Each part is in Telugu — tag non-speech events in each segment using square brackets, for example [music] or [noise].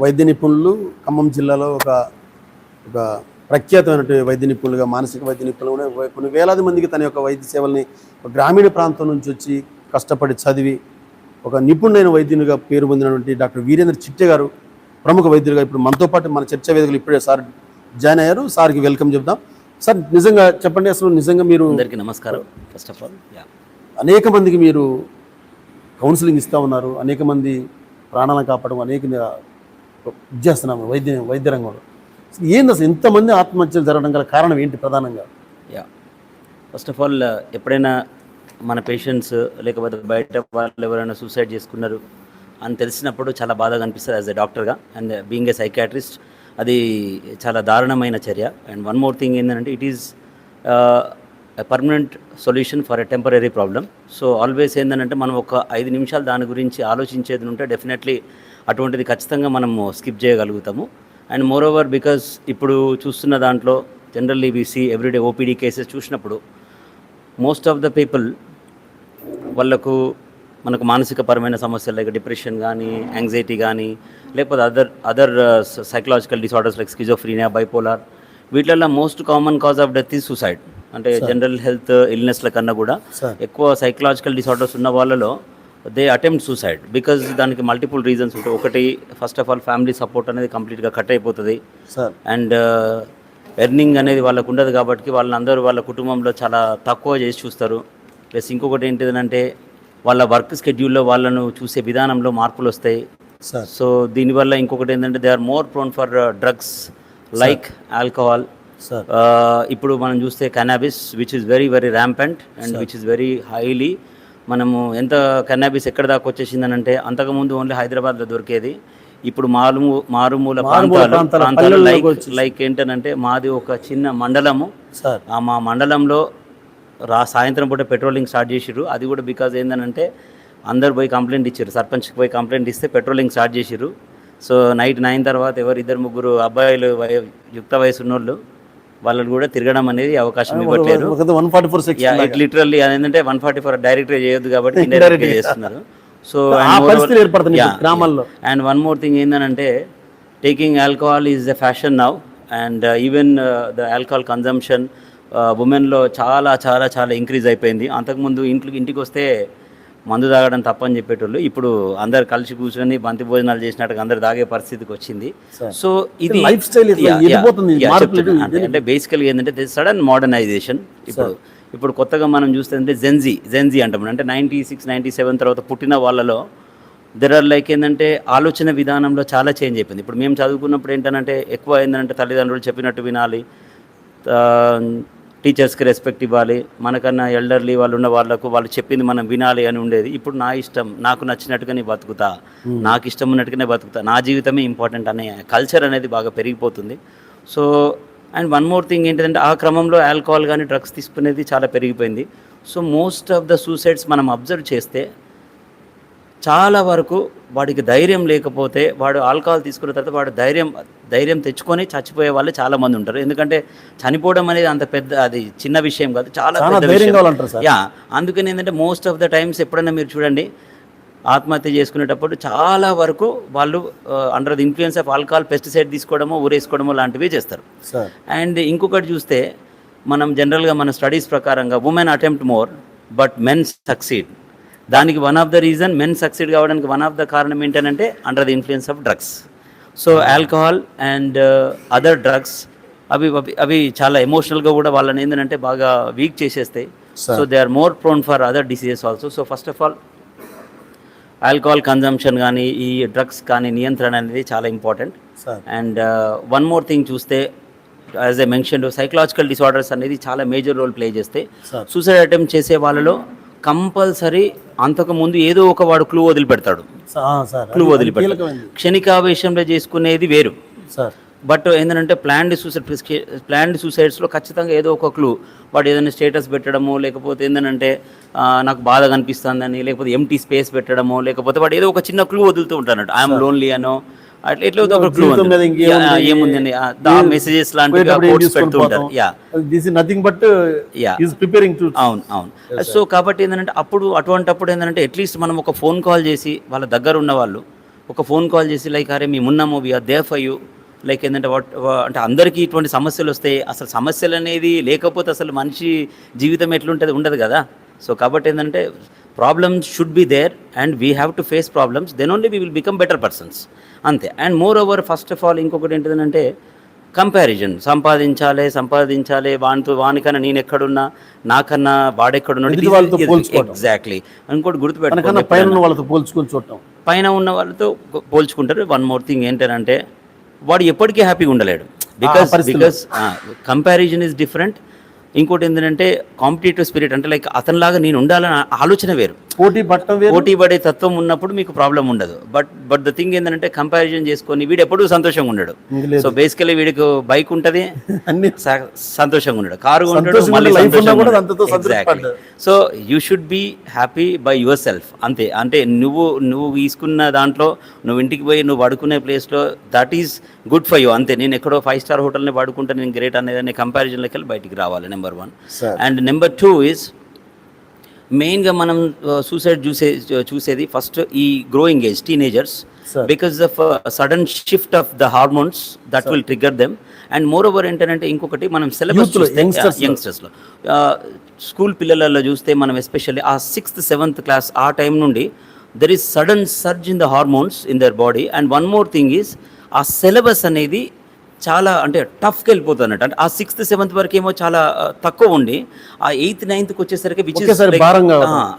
వైద్య నిపుణులు ఖమ్మం జిల్లాలో ఒక ఒక ప్రఖ్యాతమైనటువంటి వైద్య నిపుణులుగా మానసిక వైద్య నిపుణులు కూడా కొన్ని వేలాది మందికి తన యొక్క వైద్య సేవల్ని గ్రామీణ ప్రాంతం నుంచి వచ్చి కష్టపడి చదివి ఒక నిపుణుడైన వైద్యునిగా పేరు పొందినటువంటి డాక్టర్ వీరేంద్ర చిట్టె గారు ప్రముఖ వైద్యులుగా ఇప్పుడు మనతో పాటు మన చర్చా వేదికలు ఇప్పుడే సార్ జాయిన్ అయ్యారు. సార్కి వెల్కమ్ చెప్దాం. సార్ నిజంగా చెప్పండి అసలు నిజంగా మీరు అందరికీ నమస్కారం ఫస్ట్ ఆఫ్ ఆల్ యా అనేక మందికి మీరు కౌన్సిలింగ్ ఇస్తూ ఉన్నారు. అనేక మంది ప్రాణాలను కాపాడడం అనేక చేస్తున్నాము వైద్య వైద్య రంగంలో. ఏంది అసలు ఇంతమంది ఆత్మహత్యలు జరగడం గల కారణం ఏంటి ప్రధానంగా? యా. ఫస్ట్ ఆఫ్ ఆల్ ఎప్పుడైనా మన పేషెంట్స్ లేకపోతే బయట వాళ్ళు ఎవరైనా సూసైడ్ చేసుకున్నారు అని తెలిసినప్పుడు చాలా బాధగా అనిపిస్తుంది యాజ్ ఎ డాక్టర్గా అండ్ బీయింగ్ ఏ సైకాట్రిస్ట్ అది చాలా దారుణమైన చర్య. అండ్ వన్ మోర్ థింగ్ ఏంటంటే it is permanent solution for a temporary problem so always ఏంటంటే మనం ఒక ఐదు నిమిషాలు దాని గురించి ఆలోచించేది ఉంటే డెఫినెట్లీ అటువంటిది ఖచ్చితంగా మనము స్కిప్ చేయగలుగుతాము. అండ్ మోర్ ఓవర్ బికాస్ ఇప్పుడు చూస్తున్న దాంట్లో generally BC everyday OPD cases చూసినప్పుడు మోస్ట్ ఆఫ్ ద పీపుల్ వాళ్ళకు మనకు మానసిక పరమైన సమస్యలు లైక్ డిప్రెషన్ కానీ యాంగ్జైటీ కానీ లేకపోతే other other psychological disorders like schizophrenia bipolar వీటిల్లో most common cause of death is suicide అంటే జనరల్ హెల్త్ ఇల్నెస్ల కన్నా కూడా ఎక్కువ సైకలాజికల్ డిసార్డర్స్ ఉన్న వాళ్ళలో దే అటెంప్ట్ సూసైడ్. బికాజ్ దానికి మల్టిపుల్ రీజన్స్ ఉంటాయి. ఒకటి first of all family support అనేది కంప్లీట్గా కట్ అయిపోతుంది. సార్. అండ్ ఎర్నింగ్ అనేది వాళ్ళకు ఉండదు కాబట్టి వాళ్ళందరూ వాళ్ళ కుటుంబంలో చాలా తక్కువ చేసి చూస్తారు. ప్లస్ ఇంకొకటి ఏంటిదంటే వాళ్ళ వర్క్ స్కెడ్యూల్లో వాళ్ళను చూసే విధానంలో మార్పులు వస్తాయి. సార్. సో దీనివల్ల ఇంకొకటి ఏంటంటే they are more prone for drugs like alcohol sir. ఇప్పుడు మనం చూస్తే cannabis which is very very rampant and which is very highly మనము ఎంత కన్నాబిస్ ఎక్కడ దాకా వచ్చేసిందనంటే అంతకుముందు ఓన్లీ హైదరాబాద్లో దొరికేది. ఇప్పుడు మారు మారుమూల ప్రాంతాలు ప్రాంతాల లైక్. లైక్ ఏంటనంటే మాది ఒక చిన్న మండలము. మా మండలంలో రా సాయంత్రం పూట పెట్రోలింగ్ స్టార్ట్ చేసిర్రు. అది కూడా బికాజ్ ఏంటంటే అందరు పోయి కంప్లైంట్ ఇచ్చారు సర్పంచ్కి పోయి కంప్లైంట్ ఇస్తే పెట్రోలింగ్ స్టార్ట్ చేసిర్రు. సో నైట్ నైన్ తర్వాత ఎవరు ఇద్దరు ముగ్గురు అబ్బాయిలు యుక్త వయసు ఉన్నోళ్ళు వాళ్ళని కూడా తిరగడం అనేది అవకాశం ఇవ్వట్లేరు one forty four section it literally ఏంటంటే వన్ ఫార్టీ ఫోర్ డైరెక్ట్ చేయొద్దు కాబట్టి [laughs] ఇండైరెక్ట్ చేస్తున్నారు. సో గ్రామాల్లో. అండ్ వన్ మోర్ థింగ్ ఏంటంటే taking alcohol is a fashion now and even the alcohol consumption ఉమెన్లో చాలా చాలా చాలా ఇంక్రీజ్ అయిపోయింది. అంతకుముందు ఇంట్లో ఇంటికి వస్తే మందు తాగడం తప్పని చెప్పేటోళ్ళు ఇప్పుడు అందరు కలిసి కూర్చొని బంతి భోజనాలు చేసినట్టుగా అందరు తాగే పరిస్థితికి వచ్చింది. సో ఇది లైఫ్ స్టైల్ అంటే బేసికల్గా ఏంటంటే సడన్ మోడర్నైజేషన్ ఇప్పుడు ఇప్పుడు కొత్తగా మనం చూస్తే అంటే జెన్జీ జెన్జీ అంటాం. అంటే నైంటీ సిక్స్ నైంటీ సెవెన్ తర్వాత పుట్టిన వాళ్ళలో దెర్ ఆర్ లైక్ ఏంటంటే ఆలోచన విధానంలో చాలా చేంజ్ అయిపోయింది. ఇప్పుడు మేము చదువుకున్నప్పుడు ఏంటంటే ఎక్కువ ఏంటంటే తల్లిదండ్రులు చెప్పినట్టు వినాలి. టీచర్స్కి రెస్పెక్ట్ ఇవ్వాలి. మనకన్నా ఎల్డర్లీ వాళ్ళు ఉన్న వాళ్ళకు వాళ్ళు చెప్పింది మనం వినాలి అని ఉండేది. ఇప్పుడు నా ఇష్టం నాకు నచ్చినట్టుగా నేను బతుకుతా నాకు ఇష్టం ఉన్నట్టుగానే బతుకుతా. నా జీవితమే ఇంపార్టెంట్ అనే కల్చర్ అనేది బాగా పెరిగిపోతుంది. So and one more thing ఏంటంటే ఆ క్రమంలో ఆల్కహాల్ కానీ డ్రగ్స్ తీసుకునేది చాలా పెరిగిపోయింది. So most of the suicides మనం అబ్జర్వ్ చేస్తే చాలా వరకు వాడికి ధైర్యం లేకపోతే వాడు ఆల్కహాల్ తీసుకున్న తర్వాత వాడు ధైర్యం ధైర్యం తెచ్చుకొని చచ్చిపోయే వాళ్ళు చాలా మంది ఉంటారు. ఎందుకంటే చనిపోవడం అనేది అంత పెద్ద అది చిన్న విషయం కాదు చాలా పెద్ద విషయం. యా అందుకని ఏంటంటే మోస్ట్ ఆఫ్ ద టైమ్స్ ఎప్పుడైనా మీరు చూడండి ఆత్మహత్య చేసుకునేటప్పుడు చాలా వరకు వాళ్ళు under the influence of alcohol pesticide తీసుకోవడమో ఊరేసుకోవడమో లాంటివి చేస్తారు. అండ్ ఇంకొకటి చూస్తే మనం జనరల్గా మన స్టడీస్ ప్రకారంగా women attempt more but men succeed దానికి one of the reason men succeed కావడానికి వన్ ఆఫ్ ద కారణం ఏంటంటే under the influence of drugs so alcohol and other drugs అవి అవి- చాలా ఎమోషనల్గా కూడా వాళ్ళని ఏంటంటే బాగా వీక్ చేసేస్తాయి. So they are more prone for other diseases also so first of all alcohol consumption కానీ ఈ డ్రగ్స్ కానీ నియంత్రణ అనేది చాలా important and one more thing చూస్తే as a mention psychological disorders అనేది చాలా మేజర్ రోల్ ప్లే చేస్తాయి. సూసైడ్ అటెంప్ట్ చేసే వాళ్ళలో కంపల్సరీ అంతకుముందు ఏదో ఒక వాడు క్లూ వదిలిపెడతాడు. క్లూ వదిలిపెడతాడు. క్షణికావేశంలో చేసుకునేది వేరు. సార్. బట్ ఏంటంటే ప్లాన్డ్ సూసైడ్ ప్లాన్డ్ సూసైడ్స్లో ఖచ్చితంగా ఏదో ఒక క్లూ. వాడు ఏదైనా స్టేటస్ పెట్టడము లేకపోతే ఏంటంటే నాకు బాధ కనిపిస్తుందని లేకపోతే ఎంటీ స్పేస్ పెట్టడము లేకపోతే వాడు ఏదో ఒక చిన్న క్లూ వదులుతూ ఉంటాడు ఐఎమ్ లోన్లీ అనో అట్లా ఎట్లా ఒక క్లూ జీవితం మీద ఇంకేముంది? ఏముంది మెసేజెస్ లాంటివి నథింగ్ బట్ ప్రిపేరింగ్ టు అవును అవును. సో కాబట్టి ఏంటంటే అప్పుడు అటువంటప్పుడు ఏంటంటే అట్లీస్ట్ మనం ఒక ఫోన్ కాల్ చేసి వాళ్ళ దగ్గర ఉన్న వాళ్ళు ఒక ఫోన్ కాల్ చేసి లైక్ అరే మేము ఉన్నాము we're there for you like ఏంటంటే వాట్ అంటే అందరికీ ఇటువంటి సమస్యలు వస్తాయి అసలు సమస్యలు అనేది లేకపోతే అసలు మనిషి జీవితం ఎట్లుంటుంది? ఉండదు కదా. సో కాబట్టి ఏంటంటే problems should be there and we have to face problems then only we will become better persons అంతే. And moreover first of all ఇంకొకటి ఏంటిదంటే కంపారిజన్ సంపాదించాలి సంపాదించాలి వానితో వానికన్నా నేను ఎక్కడున్నా నాకన్నా వాడెక్కడున్నాడు. ఎగ్జాక్ట్లీ ఇంకోటి గుర్తుపెట్టుకోండి పైన ఉన్న వాళ్ళతో పోల్చుకొని చూడటం. పైన ఉన్న వాళ్ళతో పోల్చుకుంటారు. వన్ మోర్ థింగ్ ఏంటంటే వాడు ఎప్పటికీ హ్యాపీగా ఉండలేడు. Because. Because comparison is different ఇంకోటి ఏంటంటే కాంపిటేటివ్ స్పిరిట్ అంటే లైక్ అతనిలాగా నేను ఉండాలని ఆలోచన వేరు. పోటీ పడే తత్వం ఉన్నప్పుడు మీకు ప్రాబ్లం ఉండదు. బట్ బట్ ద థింగ్ ఏంటంటే కంపారిజన్ చేసుకొని వీడు ఎప్పుడూ సంతోషంగా ఉండడు. సో బేసికలీ వీడికి బైక్ ఉంటుంది [laughs] అన్ని సంతోషంగా ఉండడు. కారు సంతోషంగా ఉండే life ఉన్నా కూడా అంతతో సంతృప్తి so you should be happy by yourself అంతే. అంటే నువ్వు నువ్వు తీసుకున్న దాంట్లో నువ్వు ఇంటికి పోయి నువ్వు పడుకునే ప్లేస్లో that is good for you అంతే. నేను ఎక్కడో ఫైవ్ స్టార్ హోటల్ని పడుకుంటే నేను గ్రేట్ అనేది కంపారిజన్లోకి వెళ్ళి బయటికి రావాలి number one. And number two is మెయిన్గా మనం సూసైడ్ చూసే చూసేది ఫస్ట్ ఈ growing age teenagers. Because of sudden shift of the hormones that will trigger them and moreover ఏంటంటే ఇంకొకటి మనం సిలబస్. యంగ్స్టర్స్లో స్కూల్ పిల్లలలో చూస్తే మనం ఎస్పెషల్లీ ఆ సిక్స్త్ సెవెంత్ క్లాస్ ఆ టైం నుండి there is sudden surge in the hormones in their body and one more thing is ఆ సిలబస్ అనేది చాలా అంటే టఫ్కి వెళ్ళిపోతుంది అన్నట్టు. అంటే ఆ సిక్స్త్ సెవెంత్ వరకు ఏమో చాలా తక్కువ ఉండి ఆ ఎయిత్ నైన్త్కి వచ్చేసరికి విచ్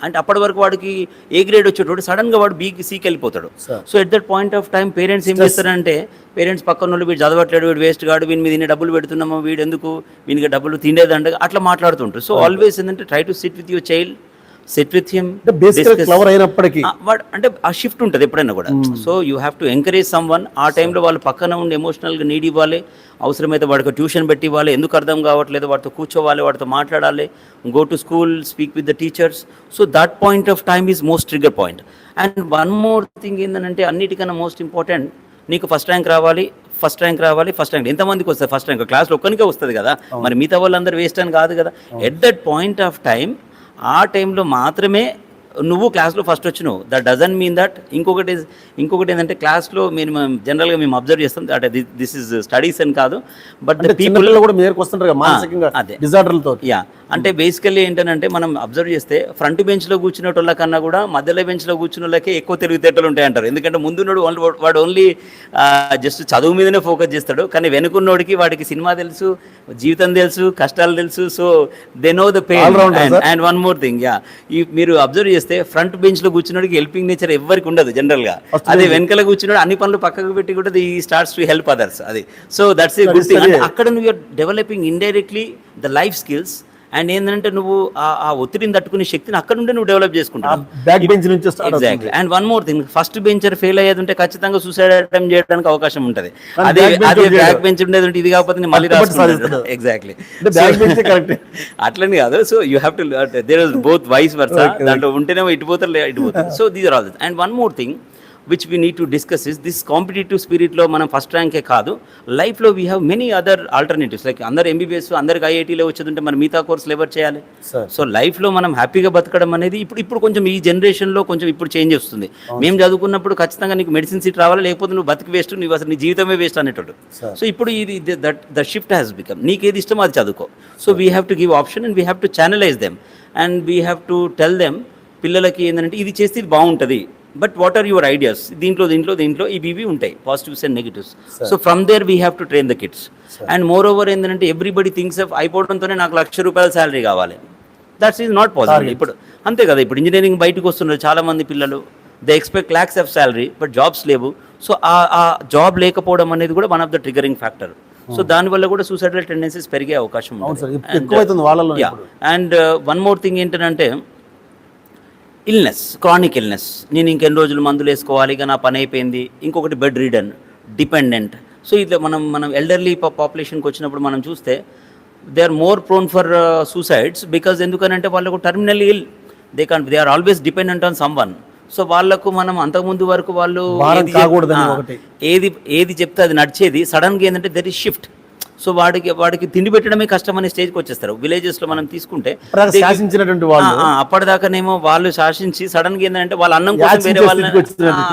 అంటే అప్పటి వరకు వాడికి ఏ గ్రేడ్ వచ్చేటోడు సడన్గా వాడు బీకి సీకి వెళ్ళిపోతాడు. So at that point of time parents ఏం చేస్తారంటే పేరెంట్స్ పక్కన వాళ్ళు వీడు చదవట్లేడు వీడు వేస్ట్ గాడు వీని మీద డబ్బులు పెడుతున్నాము వీడు ఎందుకు వీనికి డబ్బులు తినేదంటే అట్లా మాట్లాడుతుంటారు. సో ఆల్వేస్ ఏంటంటే try to sit with your child sit with him అయినప్పటికీ. అంటే ఆ షిఫ్ట్ ఉంటుంది ఎప్పుడైనా కూడా. So you have to encourage someone ఆ టైంలో వాళ్ళు పక్కన ఉండి ఎమోషనల్గా నీడ్ ఇవ్వాలి. అవసరమైతే వాడికి ట్యూషన్ పెట్టి ఇవ్వాలి. ఎందుకు అర్థం కావట్లేదు? వాడితో కూర్చోవాలి వాడితో మాట్లాడాలి. Go to school speak with the teachers so that point of time is most trigger point and one more thing ఏంటంటే అన్నిటికన్నా మోస్ట్ ఇంపార్టెంట్ నీకు ఫస్ట్ ర్యాంక్ రావాలి ఫస్ట్ ర్యాంక్ రావాలి ఫస్ట్ ర్యాంక్ ఎంతమందికి వస్తుంది ఫస్ట్ ర్యాంక్ క్లాస్లో ఒక్కరికే వస్తుంది కదా. మరి మిగతా వాళ్ళందరూ వేస్ట్ అని కాదు కదా. At that point of time ఆ టైంలో మాత్రమే నువ్వు క్లాస్లో ఫస్ట్ వచ్చినావు. దట్ డజన్ మీన్ దట్ ఇంకొకటి ఇంకొకటి ఏంటంటే క్లాస్లో మీరు జనరల్గా మేము అబ్జర్వ్ చేస్తాం. అంటే దిస్ ఇస్ స్టడీస్ అని కాదు. బట్ ద అంటే పీపుల్ చిన్నపిల్లలు కూడా మేరకు వస్తుంటారు కదా మానసికంగా అదే. డిజార్డర్లతో యా అంటే బేసికల్లీ ఏంటంటే మనం అబ్జర్వ్ చేస్తే ఫ్రంట్ బెంచ్లో కూర్చునేటోళ్ళ కన్నా కూడా మధ్యలో బెంచ్లో కూర్చున్న వాళ్ళకే ఎక్కువ తెలివితేటలు ఉంటాయి అంటారు. ఎందుకంటే ముందున్నోడు ఓన్లీ వాడు ఓన్లీ జస్ట్ చదువు మీదనే ఫోకస్ చేస్తాడు. కానీ వెనుకున్నోడికి వాడికి సినిమా తెలుసు జీవితం తెలుసు కష్టాలు తెలుసు. So they know the pain. And one more thing yeah ఈ మీరు అబ్జర్వ్ చేస్తే ఫ్రంట్ బెంచ్లో కూర్చున్నోడికి హెల్పింగ్ నేచర్ ఎవరికి ఉండదు జనరల్గా అదే. వెనకాల కూర్చున్నాడు అన్ని పనులు పక్కకు పెట్టి కూడా ఈ స్టార్ట్స్ టు హెల్ప్ అదర్స్ అది. So that's a good thing అక్కడ నువ్వు developing indirectly the life skills and ఏంటంటే నువ్వు ఆ- ఒత్తిడిని తట్టుకునే శక్తిని అక్కడ నుండి నువ్వు డెవలప్ చేసుకుంటావు బ్యాక్ బెంచ్ నుంచి start exactly and one more thing first bencher fail అయ్యేది ఉంటే ఖచ్చితంగా సూసైడ్ అటెంప్ట్ చేయడానికి అవకాశం ఉంటుంది. అదే అదే. బ్యాక్ బెంచ్ ఉండేది ఉంటే ఇది కాకపోతే మళ్ళీ రాసుకుంటాను. ఎగ్జాక్ట్లీ. [laughs] అట్లని కాదు. So you have to there both vice versa దాంట్లో ఉంటేనేమో ఇటు పోతారు ఇటు పోతారు. So these are all and one more thing which we need to discuss is this competitive స్పిరిట్లో మనం ఫస్ట్ ర్యాంకే కాదు. లైఫ్లో we have many other alternatives like అందరు ఎంబీబీఎస్ అందరికి ఐఐటీలో వచ్చేది మరి మిగతా కోర్సులు ఎవరు చేయాలి. సో లైఫ్లో మనం హ్యాపీగా బతకడం అనేది ఇప్పుడు ఇప్పుడు కొంచెం ఈ జనరేషన్లో కొంచెం ఇప్పుడు చేంజ్ వస్తుంది. మేము చదువుకున్నప్పుడు ఖచ్చితంగా నీకు మెడిసిన్ సీట్ రావాలి? లేకపోతే నువ్వు బతికి వేస్ట్ నువ్వు అసలు నీ జీవితమే వేస్ట్ అనేటోడు. సో ఇప్పుడు ఇది that the shift has become నీకు ఏది ఇష్టమో అది చదువుకో. So we have to give option and we have to channelize them and we have to tell them పిల్లలకి ఏంటంటే ఇది చేస్తే ఇది బాగుంటుంది. But what are your ideas దీంట్లో దీంట్లో దీంట్లో ఇవి ఇవి ఉంటాయి positives and negatives so from there we have to train the kids and moreover ఏంటంటే ఎవ్రీబడి థింగ్స్ ఆఫ్ అయిపోవడంతోనే నాకు లక్ష రూపాయల శాలరీ కావాలి. దట్స్ ఈజ్ నాట్ పాసిబుల్ ఇప్పుడు అంతే కదా ఇప్పుడు ఇంజనీరింగ్ బయటకు వస్తున్నారు చాలా మంది పిల్లలు. They expect lakhs of salary but jobs లేవు. సో ఆ జాబ్ లేకపోవడం అనేది కూడా one of the triggering factor so దానివల్ల కూడా సూసైడల్ టెండెన్సీస్ పెరిగే అవకాశం ఉంది అండ్ వన్ మోర్ థింగ్ ఏంటంటే ఇల్నెస్ క్రానిక్ ఇల్నెస్ నేను ఇంకెన్ని రోజులు మందులు వేసుకోవాలి ఇక నా పని అయిపోయింది. ఇంకొకటి బెడ్ రీడన్ డిపెండెంట్ సో ఇట్లా మనం మనం ఎల్డర్లీ పాపులేషన్కి వచ్చినప్పుడు మనం చూస్తే they are more prone for suicides because ఎందుకనంటే వాళ్ళకు terminal ill they can they are always dependent on someone so వాళ్ళకు మనం అంతకుముందు వరకు వాళ్ళు. ఏది ఏది చెప్తే అది నడిచేది. సడన్గా ఏంటంటే దెర్ ఇస్ షిఫ్ట్ సో వాడికి వాడికి తిండి పెట్టడమే కష్టం అనే స్టేజ్కి వచ్చేస్తారు. విలేజెస్లో మనం తీసుకుంటే శాసించినటువంటి వాళ్ళు. అప్పటిదాకానేమో వాళ్ళు శాసించి సడన్గా ఏంటంటే వాళ్ళ అన్నం కోసం వేరే వాళ్ళని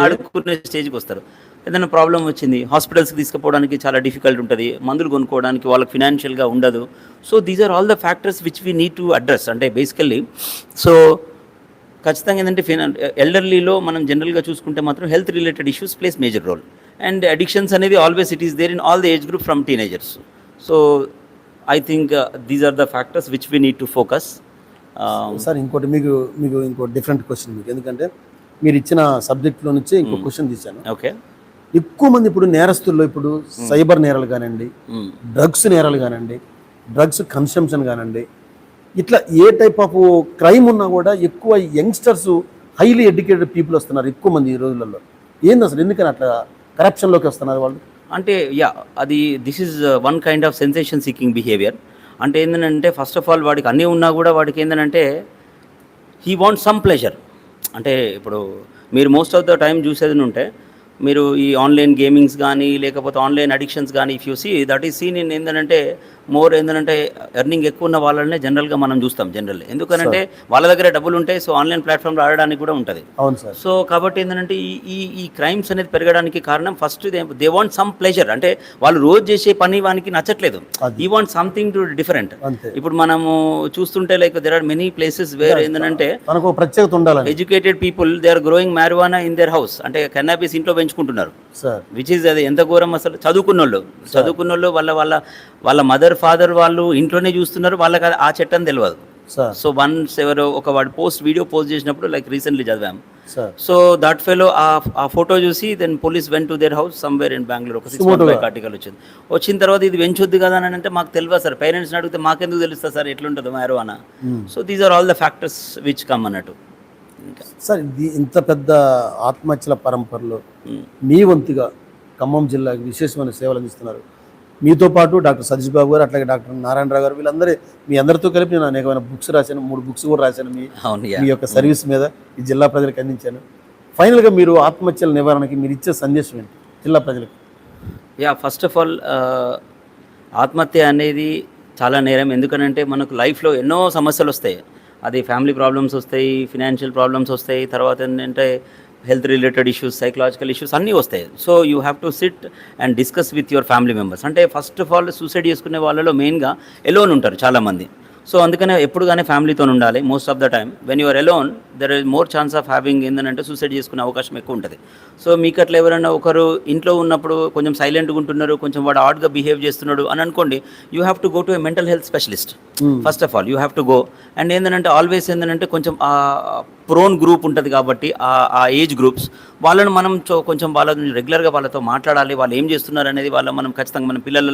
అడుక్కునే స్టేజ్కి వస్తారు. ఏదైనా ప్రాబ్లం వచ్చింది హాస్పిటల్స్కి తీసుకుపోవడానికి చాలా డిఫికల్ట్ ఉంటుంది మందులు కొనుక్కోవడానికి వాళ్ళకి ఫినాన్షియల్గా ఉండదు. So these are all the factors which we need to address అంటే బేసికల్లీ సో ఖచ్చితంగా ఏంటంటే ఫినాన్ ఎల్డర్లీలో మనం జనరల్గా చూసుకుంటే మాత్రం health related issues plays major role and addictions అనేది always it is there in all the age group from teenagers so I think these are the factors which we need to focus sir ఇంకోటి మీకు మీకు ఇంకో డిఫరెంట్ క్వశ్చన్ మీకు. ఎందుకంటే మీరు ఇచ్చిన సబ్జెక్ట్లో నుంచి ఇంకో క్వశ్చన్ తీశాను. ఓకే ఎక్కువ మంది ఇప్పుడు నేరస్తుల్లో ఇప్పుడు సైబర్ నేరాలు కానివ్వండి డ్రగ్స్ నేరాలు కానివ్వండి డ్రగ్స్ కన్సంప్షన్ కానివ్వండి ఇట్లా ఏ టైప్ ఆఫ్ క్రైమ్ ఉన్నా కూడా ఎక్కువ యంగ్స్టర్స్ హైలీ ఎడ్యుకేటెడ్ పీపుల్ వస్తున్నారు ఎక్కువ మంది ఈ రోజులలో. ఏంది అసలు? ఎందుకని అట్లా కరప్షన్లోకి వస్తున్నారు వాళ్ళు? అంటే యా అది this is one kind of sensation seeking behaviour అంటే ఏంటంటే ఫస్ట్ ఆఫ్ ఆల్ వాడికి అన్నీ ఉన్నా కూడా వాడికి ఏంటంటే హీ వాంట్ సమ్ ప్లెజర్ అంటే ఇప్పుడు మీరు మోస్ట్ ఆఫ్ ద టైం చూసేది ఉంటే మీరు ఈ ఆన్లైన్ గేమింగ్స్ కానీ లేకపోతే ఆన్లైన్ అడిక్షన్స్ కానీ if you see that is seen in ఏంటంటే మోర్ ఏంటంటే ఎర్నింగ్ ఎక్కువ ఉన్న వాళ్ళనే జనరల్గా మనం చూస్తాం జనరల్ ఎందుకనంటే వాళ్ళ దగ్గర డబ్బులు ఉంటాయి సో ఆన్లైన్ ప్లాట్ఫామ్లో ఆడడానికి కూడా ఉంటుంది. అవును సార్ సో కాబట్టి ఏంటంటే ఈ ఈ క్రైమ్స్ అనేది పెరగడానికి కారణం first they want some pleasure అంటే వాళ్ళు రోజు చేసే పని వానికి నచ్చట్లేదు. ఈ వాంట్ సంథింగ్ టు డిఫరెంట్ ఇప్పుడు మనము చూస్తుంటే like there are many places where ఏంటంటే ప్రత్యేకత educated people they are growing marijuana in their house అంటే కన్నాబీస్ ఇంట్లో పెంచుకుంటున్నారు. సార్. విచ్ ఈజ్ అది ఎంత ఘోరం అసలు? చదువుకున్నోళ్ళు. చదువుకున్నోళ్ళు వాళ్ళ వాళ్ళ వాళ్ళ మదర్ ఫాదర్ వాళ్ళు ఇంట్లోనే చూస్తున్నారు వాళ్ళకి ఆ చట్టం తెలియదు సో వన్స్ ఎవరో ఒక వాడు పోస్ట్ వీడియో పోస్ట్ చేసినప్పుడు లైక్ రీసెంట్లీ చదివాం. సార్. సో దట్ ఫెలో ఆ ఫోటో చూసి then police went to their house somewhere in Bengaluru ఒక సిక్స్ ఆర్టికల్ వచ్చింది. వచ్చిన తర్వాత ఇది పెంచొద్దు కదా అని అంటే మాకు తెలియదు సార్. పేరెంట్స్ని అడిగితే మాకెందుకు తెలుస్తుంది సార్? ఎట్లుంటుందో మ్యారో అన్న so these are all the factors which come అన్నట్టు. ఇంకా. సార్ ఇది ఇంత పెద్ద ఆత్మహత్యల పరంపరలో. మీ వంతుగా ఖమ్మం జిల్లాకి విశేషమైన సేవలు అందిస్తున్నారు. మీతో పాటు డాక్టర్ సతీష్ బాబు గారు అట్లాగే డాక్టర్ నారాయణరావు గారు వీళ్ళందరూ మీ అందరితో కలిపి నేను అనేకమైన బుక్స్ రాశాను. మూడు బుక్స్ కూడా రాశాను మీ మీ యొక్క సర్వీస్ మీద ఈ జిల్లా ప్రజలకు అందించాను. ఫైనల్గా మీరు ఆత్మహత్యల నివారణకి మీరు ఇచ్చే సందేశం ఏంటి? జిల్లా ప్రజలకు. యా ఫస్ట్ ఆఫ్ ఆల్ ఆత్మహత్య అనేది చాలా నేరం. ఎందుకనంటే మనకు లైఫ్లో ఎన్నో సమస్యలు వస్తాయి. అది ఫ్యామిలీ ప్రాబ్లమ్స్ వస్తాయి ఫినాన్షియల్ ప్రాబ్లమ్స్ వస్తాయి తర్వాత ఏంటంటే health related issues psychological issues అన్నీ వస్తాయి. So you have to sit and discuss with your family members అంటే ఫస్ట్ ఆఫ్ ఆల్ సూసైడ్ చేసుకునే వాళ్ళలో మెయిన్గా ఎలోన్ ఉంటారు చాలామంది. సో అందుకనే ఎప్పుడు కానీ ఫ్యామిలీతో ఉండాలి most of the time when you're alone there is more chance of having ఏంటంటే సూసైడ్ చేసుకునే అవకాశం ఎక్కువ ఉంటుంది. సో మీకు అట్లా ఎవరైనా ఒకరు ఇంట్లో ఉన్నప్పుడు కొంచెం సైలెంట్గా ఉంటున్నారు కొంచెం వాడు ఆడ్గా బిహేవ్ చేస్తున్నాడు అని అనుకోండి you have to go to a mental health specialist first of all you have to go and ఏంటంటే ఆల్వేస్ ఏంటంటే కొంచెం ఆ ప్రోన్ గ్రూప్ ఉంటుంది కాబట్టి ఆ ఏజ్ గ్రూప్స్ వాళ్ళని మనం కొంచెం వాళ్ళ రెగ్యులర్గా వాళ్ళతో మాట్లాడాలి వాళ్ళు ఏం చేస్తున్నారు అనేది వాళ్ళ మనం ఖచ్చితంగా మన పిల్లల